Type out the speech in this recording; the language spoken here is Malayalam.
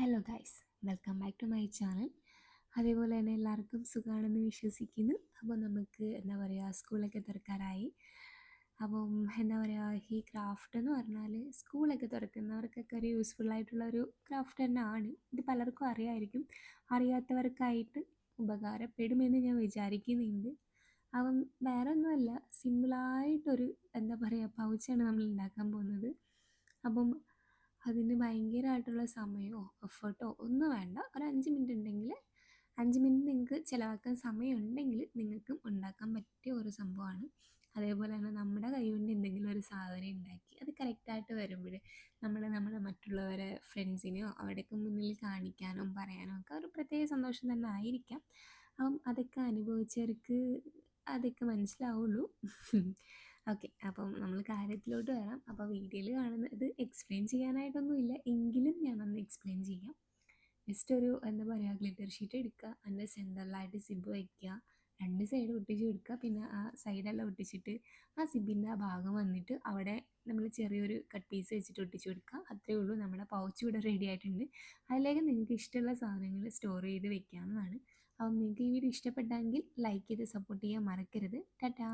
Hello guys welcome back to my channel അതേപോലെ തന്നെ എല്ലാവർക്കും സുഖമാണെന്ന് വിശ്വസിക്കുന്നു. അപ്പോൾ നമുക്ക് എന്താ പറയുക സ്കൂളൊക്കെ തുറക്കാറായി. അപ്പം എന്താ പറയുക ഈ ക്രാഫ്റ്റ് എന്ന് പറഞ്ഞാൽ സ്കൂളൊക്കെ തുറക്കുന്നവർക്കൊക്കെ ഒരു യൂസ്ഫുൾ ആയിട്ടുള്ള ഒരു ക്രാഫ്റ്റ് തന്നെ ആണ്. ഇത് പലർക്കും അറിയായിരിക്കും. അറിയാത്തവർക്കായിട്ട് ഉപകാരപ്പെടുമെന്ന് ഞാൻ വിചാരിക്കുന്നുണ്ട്. അപ്പം വേറെ ഒന്നുമല്ല സിമ്പിളായിട്ടൊരു എന്താ പറയുക പൗച്ചാണ് നമ്മൾ ഉണ്ടാക്കാൻ പോകുന്നത്. അപ്പം അതിന് ഭയങ്കരമായിട്ടുള്ള സമയമോ എഫേർട്ടോ ഒന്നും വേണ്ട. ഒരു അഞ്ച് മിനിറ്റ് ഉണ്ടെങ്കിൽ അഞ്ച് മിനിറ്റ് നിങ്ങൾക്ക് ചിലവാക്കാൻ സമയം ഉണ്ടെങ്കിൽ നിങ്ങൾക്കും ഉണ്ടാക്കാൻ പറ്റിയ ഒരു സംഭവമാണ്. അതേപോലെ തന്നെ നമ്മുടെ കൈ കൊണ്ട് എന്തെങ്കിലും ഒരു സാധനം ഉണ്ടാക്കി അത് കറക്റ്റായിട്ട് വരുമ്പോൾ നമ്മൾ നമ്മളെ മറ്റുള്ളവരെ ഫ്രണ്ട്സിനെയോ അവിടെയൊക്കെ മുന്നിൽ കാണിക്കാനോ പറയാനോ ഒക്കെ ഒരു പ്രത്യേക സന്തോഷം തന്നെ ആയിരിക്കാം. അപ്പം അതൊക്കെ അനുഭവിച്ചവർക്ക് അതൊക്കെ മനസ്സിലാവുള്ളൂ. ഓക്കെ. അപ്പം നമ്മൾ കാര്യത്തിലോട്ട് വരാം. അപ്പോൾ വീഡിയോയിൽ കാണുന്നത് എക്സ്പ്ലെയിൻ ചെയ്യാനായിട്ടൊന്നുമില്ല എങ്കിലും ഞാൻ ഞാനൊന്ന് എക്സ്പ്ലെയിൻ ചെയ്യാം. ജസ്റ്റ് ഒരു എന്താ പറയുക ഗ്ലിറ്റർ ഷീറ്റ് എടുക്കുക. അതിന്റെ സെന്ററിലായിട്ട് സിബ് വയ്ക്കുക രണ്ട് സൈഡ് ഒട്ടിച്ച് കൊടുക്കുക. പിന്നെ ആ സൈഡെല്ലാം ഒട്ടിച്ചിട്ട് ആ സിബിന്റെ ആ ഭാഗം വന്നിട്ട് അവിടെ നമ്മൾ ചെറിയൊരു കട്ട് പീസ് വെച്ചിട്ട് ഒട്ടിച്ച് കൊടുക്കുക. അത്രയേ ഉള്ളൂ. നമ്മുടെ പൗച്ച് ഇവിടെ റെഡി ആയിട്ടുണ്ട്. അതിലേക്ക് നിങ്ങൾക്ക് ഇഷ്ടമുള്ള സാധനങ്ങൾ സ്റ്റോർ ചെയ്ത് വെക്കാവുന്നതാണ്. അപ്പം നിങ്ങൾക്ക് ഈ വീഡിയോ ഇഷ്ടപ്പെട്ടെങ്കിൽ ലൈക്ക് ചെയ്ത് സപ്പോർട്ട് ചെയ്യാൻ മറക്കരുത്. ടാറ്റാ.